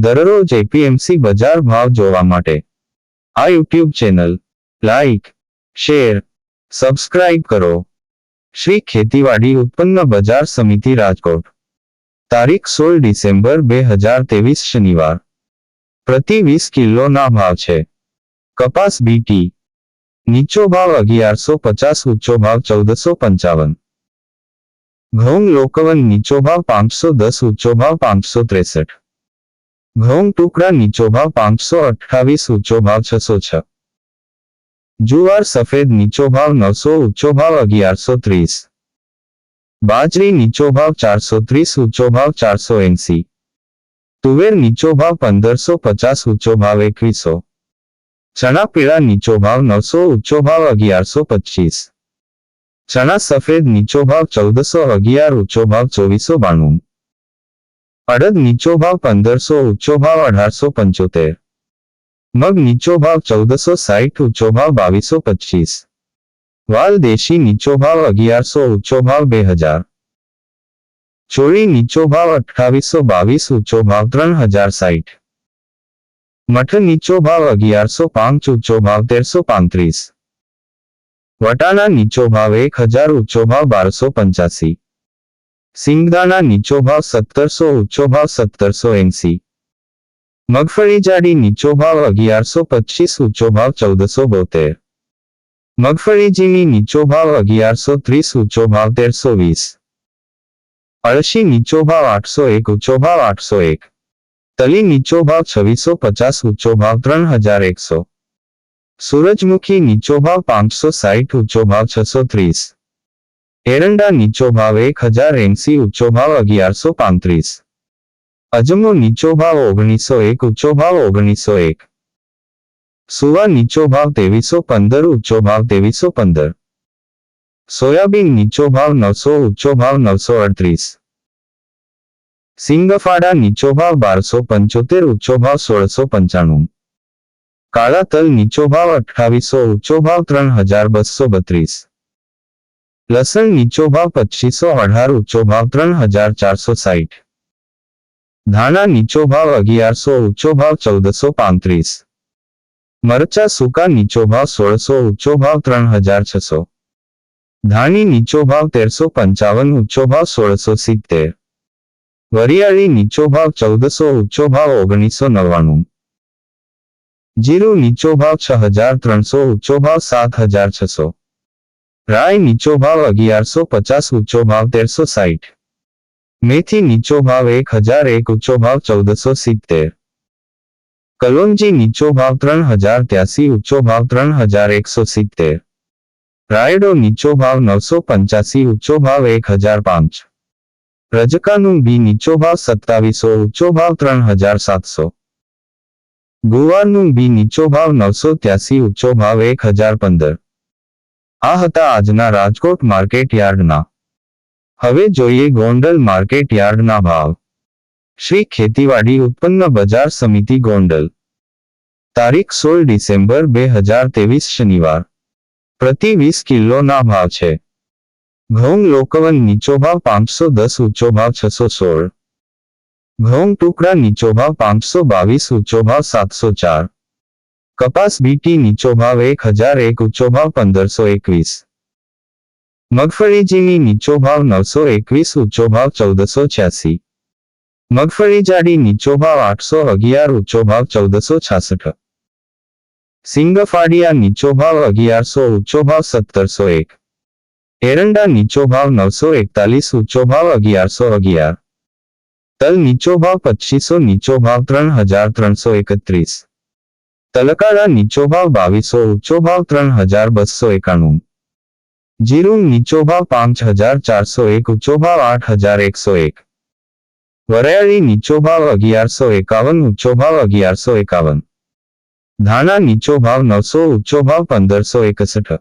દરરોજ એપીએમસી બજાર ભાવ જોવા માટે. આ YouTube channel, like, share, subscribe કરો. શ્રી ખેતીવાડી ઉત્પન્ન બજાર સમિતિ રાજકોટ. તારીખ સોળ ડિસેમ્બર બે હજાર ત્રેવીસ શનિવાર. પ્રતિ વીસ કિલોના ભાવ છે. કપાસ બીટી નીચો ભાવ અગિયારસો પચાસ ઊંચો ભાવ ચૌદસો પંચાવન. ઘઉં લોકવન નીચો ભાવ પાંચસો દસ ઊંચો ભાવ પાંચસો ત્રેસઠ. ઘઉં ટુકડા નીચો ભાવ પાંચસો અઠ્ઠાવીસ, ઊંચો ભાવ છસો છ. જુવાર સફેદ નીચો ભાવ નવસો, ઊંચો ભાવ અગિયારસો ત્રીસ. બાજરી નીચો ભાવ ચારસો ત્રીસ, ઊંચો ભાવ ચારસો એંસી. તુવેર નીચો ભાવ પંદરસો પચાસ, ઊંચો ભાવ એકવીસો. ચણા પીળા નીચો ભાવ નવસો, ઊંચો ભાવ અગિયારસો પચીસ. ચણા સફેદ નીચો ભાવ ચૌદસો, અગિયાર, ઊંચો ભાવ ચોવીસો બાણું. અડદ નીચો ભાવ પંદરસો, ઊંચો ભાવ અઢારસો પંચોતેર. મગ નીચો ભાવ ચૌદસો સાઠ ઊંચો ભાવ બાવીસો પચીસ વાલ દેશી નીચો ભાવ અગિયારસો, ઊંચો ભાવ બે હજાર. ચોળી નીચો ભાવ અઠાવીસો બાવીસ, ઊંચો ભાવ ત્રણ હજાર સાઠ મઠ નીચો ભાવ અગિયારસો પાંચ, ઊંચો ભાવ તેરસો પાંત્રીસ. વટાણા નીચો ભાવ એક હજાર, ઊંચો ભાવ બારસો પંચ્યાસી. સિંગદાણા નીચો ભાવ સત્તરસો ઊંચો ભાવ સત્તરસો એંસી. મગફળી જાડી નીચો ભાવ અગિયારસો પચીસ ઊંચો ભાવ ચૌદસો બોતેર. મગફળી જીની નીચો ભાવ અગિયારસો ત્રીસ ઊંચો ભાવ તેરસો વીસ. અળશી નીચો ભાવ આઠસો એક ઊંચો ભાવ આઠસો એક. તલી નીચો ભાવ છવ્વીસો પચાસ ઊંચો ભાવ ત્રણ હજાર એકસો. સૂરજમુખી નીચો ભાવ પાંચસો સાઠ ઊંચો ભાવ છસો ત્રીસ. એરંડા નીચો ભાવ એક હજાર એંસી ઊંચો ભાવ અગિયારસો પાંત્રીસ. અજમો નીચો ભાવ ઓગણીસો એક, ઊંચો ભાવ ઓગણીસો એક. સુવા નીચો ભાવ ત્રેવીસો પંદર, ઊંચો ભાવ ત્રેવીસો પંદર. સોયાબીન નીચો ભાવ નવસો, ઊંચો ભાવ નવસો અડત્રીસ. સિંગફાડા નીચો ભાવ બારસો પંચોતેર, ઊંચો ભાવ સોળસો પંચાણું. કાળા તલ નીચો ભાવ અઠાવીસો ઊંચો ભાવ ત્રણ હજાર બસો બત્રીસ. લસણ નીચો ભાવ પચીસો અઢાર ઊંચો ભાવ ત્રણ હજાર ચારસો સાહીઠ. ધાણા નીચો ભાવ અગિયારસો ઊંચો ભાવ ચૌદસો પાંત્રીસ. મરચા સૂકા નીચો ભાવ સોળસો ઊંચો ભાવ ત્રણ હજાર છસો. ધાણી નીચો ભાવ તેરસો પંચાવન ઊંચો ભાવ સોળસો સિત્તેર. વરિયાળી નીચો ભાવ ચૌદસો ઊંચો ભાવ ઓગણીસો નવ્વાણું. જીરું નીચો ભાવ છ હજાર ત્રણસો ઊંચો ભાવ સાત હજાર છસો. રાય નીચો ભાવ અગિયારસો પચાસ ઊંચો ભાવ તેરસો સાઠ મેથી નીચો ભાવ એક હજાર એક ઊંચો ભાવ ચૌદસો સિત્તેર કલોંજી નીચો ભાવ ત્રણ હજાર ત્યાસી ઊંચો ભાવ ત્રણ હજાર એકસો સિત્તેર રાયડો નીચો ભાવ નવસો પંચ્યાસી ઊંચો ભાવ એક હજાર પાંચ રજકાનું બી નીચો ભાવ સત્તાવીસો ઊંચો ભાવ ત્રણ હજાર સાતસો ગુવારનું બી નીચો ભાવ નવસો ત્યાસી ઊંચો ભાવ એક હજાર પંદર આ હતા આજના રાજકોટ માર્કેટ યાર્ડના. હવે જોઈએ ગોંડલ માર્કેટ યાર્ડના ભાવ. શ્રી ખેતીવાડી ઉત્પન્ન બજાર સમિતિ ગોંડલ. તારીખ સોળ ડિસેમ્બર બે હજાર ત્રેવીસ શનિવાર. પ્રતિ વીસ કિલોના ભાવ છે. ઘઉં લોકવન નીચો ભાવ પાંચસો દસ, ઊંચો ભાવ છસો સોળ. ઘઉં ટુકડા નીચો ભાવ પાંચસો બાવીસ, ઊંચો ભાવ સાતસો ચાર. કપાસ બીટી નીચો ભાવ એક હજાર એક ઊંચો ભાવ પંદરસો એકવીસ. મગફળી ઝીણી નીચો ભાવ નવસો એકવીસ ઊંચો ભાવ ચૌદસો છ્યાસી. મગફળી જાડી નીચો ભાવ આઠસો અગિયાર ઊંચો ભાવ ચૌદસો છાસઠ. સિંગફાડિયા નીચો ભાવ અગિયારસો ઊંચો ભાવ સત્તરસો એક. એરંડા નીચો ભાવ નવસો એકતાલીસ ઊંચો ભાવ અગિયારસો અગિયાર. તલ નીચો ભાવ પચીસો, નીચો ભાવ ત્રણ હજાર ત્રણસો એકત્રીસ. તલકાળા નીચો ભાવ બાવીસો ઊંચો ભાવ ત્રણ હજાર બસો એકાણું. જીરું નીચો ભાવ પાંચ હજાર ચારસો એક ઊંચો ભાવ આઠ હજાર એકસો એક. વરિયાળી નીચો ભાવ અગિયારસો એકાવન ઊંચો ભાવ અગિયારસો એકાવન. ધાણા નીચો ભાવ નવસો ઊંચો ભાવ પંદરસો એકસઠ.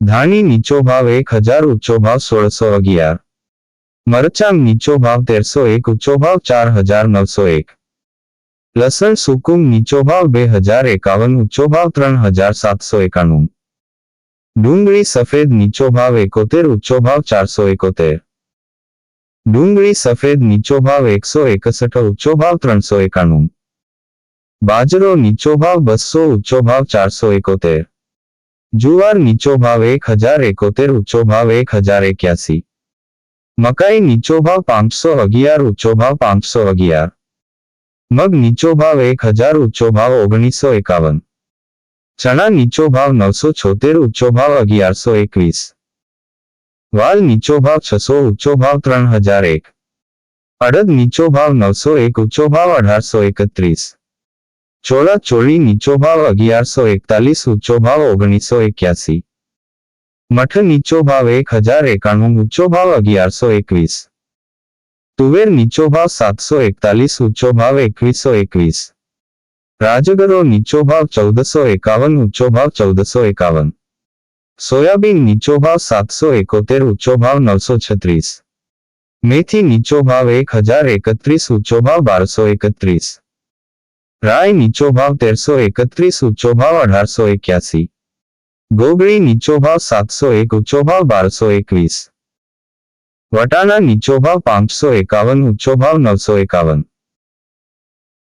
ધાણી નીચો ભાવ એક હજાર ઊંચો ભાવ સોળસો અગિયાર. મરચાં નીચો ભાવ તેરસો એક ઊંચો ભાવ ચાર હજાર નવસો એક. લસણ સુકુમ નીચો ભાવ બે હજાર એકાવન ઊંચો ભાવ ત્રણ હજાર સાતસો એકાણું. ડુંગળી સફેદ નીચો ભાવ એકોતેર ઊંચો ભાવ ચારસો એકોતેર. ડુંગળી સફેદ નીચો ભાવ એકસો એકસઠ ઊંચો ભાવ ત્રણસો એકાણું. બાજરો નીચો ભાવ બસો ઊંચો ભાવ ચારસો એકોતેર. જુવાર નીચો ભાવ એક હજાર એકોતેર ઊંચો ભાવ એક હજાર એક્યાસી. મકાઈ નીચો ભાવ પાંચસો અગિયાર ઊંચો ભાવ પાંચસો અગિયાર. મગ નીચો ભાવ એક હજાર, ઊંચો ભાવ ઓગણીસો એકાવન. ચણા નીચો ભાવ નવસો છોતેર, ઊંચો ભાવ અગિયારસો એકવીસ. વાલ નીચો ભાવ છસો, ઊંચો ભાવ ત્રણ હજાર એક. અડદ નીચો ભાવ નવસો એક, ઊંચો ભાવ અઢારસો એકત્રીસ. ચોળા ચોળી નીચો ભાવ અગિયારસો એકતાલીસ, ઊંચો ભાવ ઓગણીસો એક્યાસી. મઠ નીચો ભાવ એક હજાર એકાણું, ઊંચો ભાવ અગિયારસો એકવીસ. તુવેર નીચો ભાવ સાતસો એકતાલીસ, ઊંચો ભાવ એકવીસો એકવીસ. રાજગરો નીચો ભાવ ચૌદસો એકાવન, ઊંચો ભાવ ચૌદસો એકાવન. સોયાબીન નીચો ભાવ સાતસો એકોતેર, ઊંચો ભાવ નવસો છત્રીસ. મેથી નીચો ભાવ એક હજાર એકત્રીસ, ઊંચો ભાવ બારસો એકત્રીસ. રાય નીચો ભાવ તેરસો એકત્રીસ, ઊંચો ભાવ અઢારસો એક્યાસી. ગોગળી નીચો ભાવ સાતસો એક, ઊંચો ભાવ બારસો એકવીસ. વટાણા નીચો ભાવ પાંચસો એકાવન, ઊંચો ભાવ નવસો એકાવન.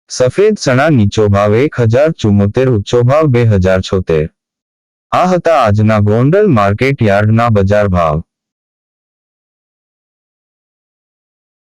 સફેદ ચણા નીચો ભાવ એક હજાર ચુમ્મોતેર ઊંચો ભાવ બે હજાર છોતેર. આ હતા આજના ગોંડલ માર્કેટ યાર્ડના બજાર ભાવ.